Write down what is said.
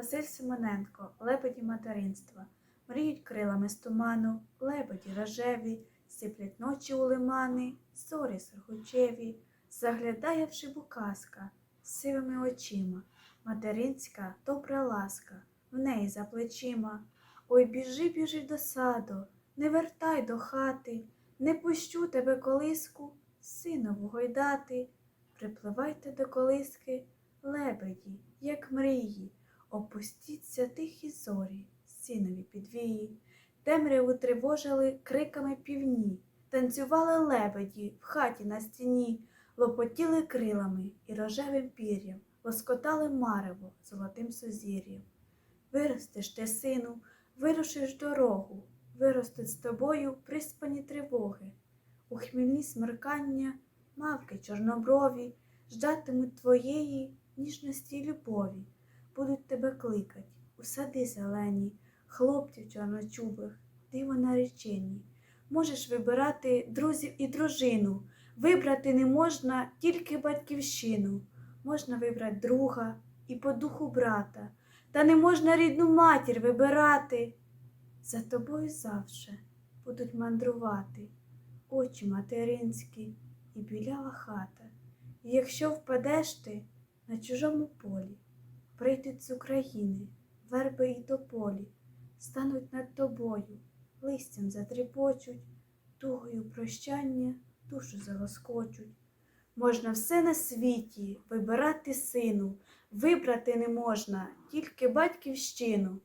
Василь Симоненко, лебеді материнства. Мріють крилами з туману, лебеді рожеві, сиплять ночі у лимани, зорі сургучеві, заглядає в шибу сивими очима. Материнська добра ласка, в неї за плечима. Ой, біжи, біжи до саду, не вертай до хати, не пущу тебе колиску, синову гойдати. Припливайте до колиски, лебеді, як мрії, опустіться тихі зорі, синові підвії. Темряву тривожили криками півні, танцювали лебеді в хаті на стіні, лопотіли крилами і рожевим пір'ям, лоскотали марево золотим сузір'ям. Виростеш ти, сину, вирушиш дорогу, виростуть з тобою приспані тривоги. У хмільні смеркання мавки чорноброві ждатимуть твоєї ніжності й любові, будуть тебе кликать у сади зелені, хлопців чорночубих, диво наречені. Можеш вибирати друзів і дружину, вибрати не можна тільки батьківщину, можна вибрати друга і по духу брата, та не можна рідну матір вибирати. За тобою завше будуть мандрувати очі материнські і білява хата. І якщо впадеш ти на чужому полі, прийдуть з України верби й тополі, стануть над тобою, листям затріпочуть, тугою прощання душу залоскочуть. Можна все на світі вибирати сину, вибрати не можна тільки батьківщину.